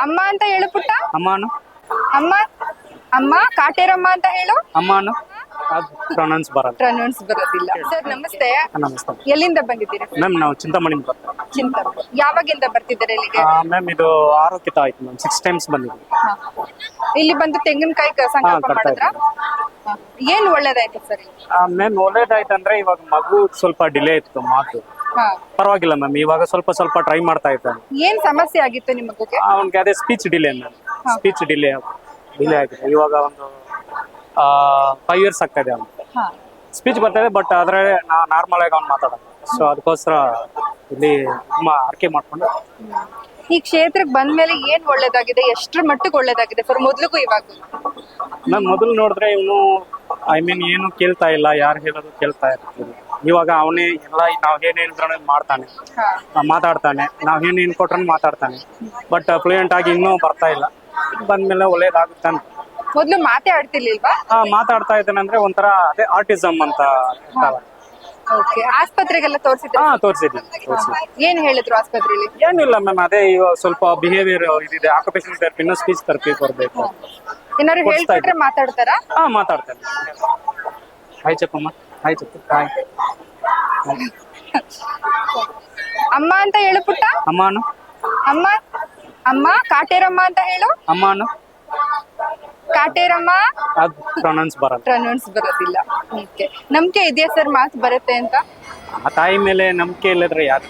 ಅಮ್ಮ ಅಂತ ಹೇಳು ಪುಟ್ಟ. ಅಮ್ಮನು. ಅಮ್ಮ ಅಮ್ಮ ಕಾಟೇರಮ್ಮ ಅಂತ ಹೇಳು. ಅಮ್ಮನು. ಪ್ರೊನೌನ್ಸ್ ಬರಲ್ಲ. ಪ್ರೊನೌನ್ಸ್ ಬರೋದಿಲ್ಲ. ಸರ್ ನಮಸ್ತೆ. ನಮಸ್ತೆ. ಎಲ್ಲಿಂದ ಬಂದಿದ್ದೀರಾ? ಮ್ಯಾಮ್ ನಾವು ಚಿಂತಾಮಣಿ ಬರ್ತೀವಿ. ಚಿಂತಾಮಣಿ. ಯಾವಾಗಿಂದ ಬರ್ತಿದ್ದಾರೆ ಇಲ್ಲಿಗೆ? ಮ್ಯಾಮ್ ಇದು ಆರೋಗ್ಯತ ಆಯ್ತು ಮ್ಯಾಮ್. ಸಿಕ್ಸ್ ಟೈಮ್ಸ್ ಬಂದಿದ್ವಿ ಹಾ. ಇಲ್ಲಿ ಬಂದು ತೆಂಗಿನಕಾಯಿ ಕ- ಸಂಕಲ್ಪ ಮಾಡಿದ್ರಾ? ಏನ್ ಒಳ್ಳೇದಾಯ್ತು ಸರ್? ಮ್ಯಾಮ್ ಒಳ್ಳೇದಾಯ್ತಂದ್ರೆ ಇವಾಗ ಮಗು ಸ್ವಲ್ಪ ಡಿಲೇ ಇತ್ತು ಮಾತು. ಪರವಾಗಿಲ್ಲ ಮ್ಯಾಮ್ ಇವಾಗ ಸ್ವಲ್ಪ ಸ್ವಲ್ಪ ಟ್ರೈ ಮಾಡ್ತಾ ಇದ್ದಾನೆ. ಏನ್ ಸಮಸ್ಯೆ ಆಗಿತ್ತು ನಿಮಗೆ ಅವನಿಗೆ ಅದೇ speech delay ma'am speech delay delay ಆಗಿದೆ. ಇವಾಗ ಒಂದು ಫೈವ್ ಇಯರ್ಸ್ ಆಗ್ತಾ ಇದೆ ಅವ್ನು ಸ್ಪೀಚ್ ಬರ್ತಾ ಇದೆ ಬಟ್ ಆದ್ರೆ ನಾರ್ಮಲ್ ಆಗಿ ಅವ್ನು ಮಾತಾಡೋದು. ಸೊ ಅದಕ್ಕೋಸ್ಕರ ಇಲ್ಲಿ ತುಂಬಾ ಆರ್ಕೆ ಮಾಡ್ಕೊಂಡು ಈ ಕ್ಷೇತ್ರಕ್ಕೆ ಬಂದ್ಮೇಲೆ ಏನ್ ಒಳ್ಳೇದಾಗಿದೆ? ಎಷ್ಟ್ರ ಮಟ್ಟಕ್ಕೆ ಒಳ್ಳೇದಾಗಿದೆ ಸರ್? ಮೊದ್ಲಿಗೂ ಇವಾಗ? ನಾನು ಮೊದಲು ನೋಡಿದ್ರೆ ಇವನು ಐ ಮೀನ್ ಏನು ಕೇಳ್ತಾ ಇಲ್ಲ ಯಾರು ಹೇಳೋದು ಕೇಳ್ತಾ ಇರ್ತೀವಿ ಇವಾಗ ಅವನೇ ಎಲ್ಲ ನಾವ್ ಏನ್ ಹೇಳಿದ್ರೆ ಮಾಡ್ತಾನೆ. ಆ, ಮಾತಾಡ್ತಾನೆ. ನಾವ್ ಏನ್ ಏನ್ ಕೊಟ್ರು ಮಾತಾಡ್ತಾನೆ. ಬಟ್ ಫ್ಲೂಯೆಂಟ್ ಆಗಿ ಇನ್ನೂ ಬರ್ತಾ ಇಲ್ಲ. ಬಂದ್ಮೇಲೆ ಒಳ್ಳೇದಾಗುತ್ತಾನೆ ಅಂತ. ಮೊದ್ಲು ಮಾತೇ ಆಡ್ತಿರ್ಲಿಲ್ವಾ ಆ, ಮಾತಾಡ್ತಾ ಇದ್ದಾನೆ ಅಂದ್ರೆ ಒಂಥರ ಅದೇ ಆರ್ಟಿಸಮ್ ಅಂತ ಇರ್ತಾವ ಓಕೆ ಆಸ್ಪತ್ರೆಗೆಲ್ಲ ತೋರಿಸಿದ್ರೆ ಹಾ ತೋರಿಸಿದ್ದೀನಿ ತೋರಿಸಿದ್ದೀನಿ ಏನ್ ಹೇಳಿದ್ರು ಆಸ್ಪತ್ರೆಯಲ್ಲಿ ಏನಿಲ್ಲ ಮ್ಯಾಮ್ ಅದೇ ಇವಾಗ ಸ್ವಲ್ಪ ಬಿಹೇವಿಯರ್ ಇದಿದೆ. ಆಕ್ಯುಪೇಷನ್ ಥೆರಪಿ ಇನ್ನೂ ಸ್ಪೀಚ್ ಥೆರಪಿ ಕೊಡ್ಬೇಕು. ಏನಾದ್ರು ಕೊಡ್ಸ್ತಾ ಹೇಳ್ಕೊಟ್ರೆ ಮಾತಾಡ್ತಾರಾ? ಹಾ ಮಾತಾಡ್ತೇನೆ. ಹಾಯ್ ಚಪ್ಪಮ್ಮ. ಹಾಯ್ ಚಪ್ಪ. ಹಾಯ್ ಅಮ್ಮ ಅಂತ ಹೇಳು ಪುಟ್ಟ. ಅಮ್ಮನು. ಅಮ್ಮ ಅಮ್ಮ ಕಾಟೇರಮ್ಮ ಅಂತ ಹೇಳು. ಅಮ್ಮನು. ಕಾಟೇರಮ್ಮ ಅದು ಪ್ರೊನೌನ್ಸ್ ಬರಲ್ಲ. ಪ್ರೊನೌನ್ಸ್ ಬರೋದಿಲ್ಲ. ಓಕೆ ನಂಬಿಕೆ ಇದೆಯಾ ಸರ್ ಮಾತು ಬರುತ್ತೆ ಅಂತ? ಆ ತಾಯಿ ಮೇಲೆ ನಂಬಿಕೆ ಇಲ್ಲದ್ರೆ ಯಾರು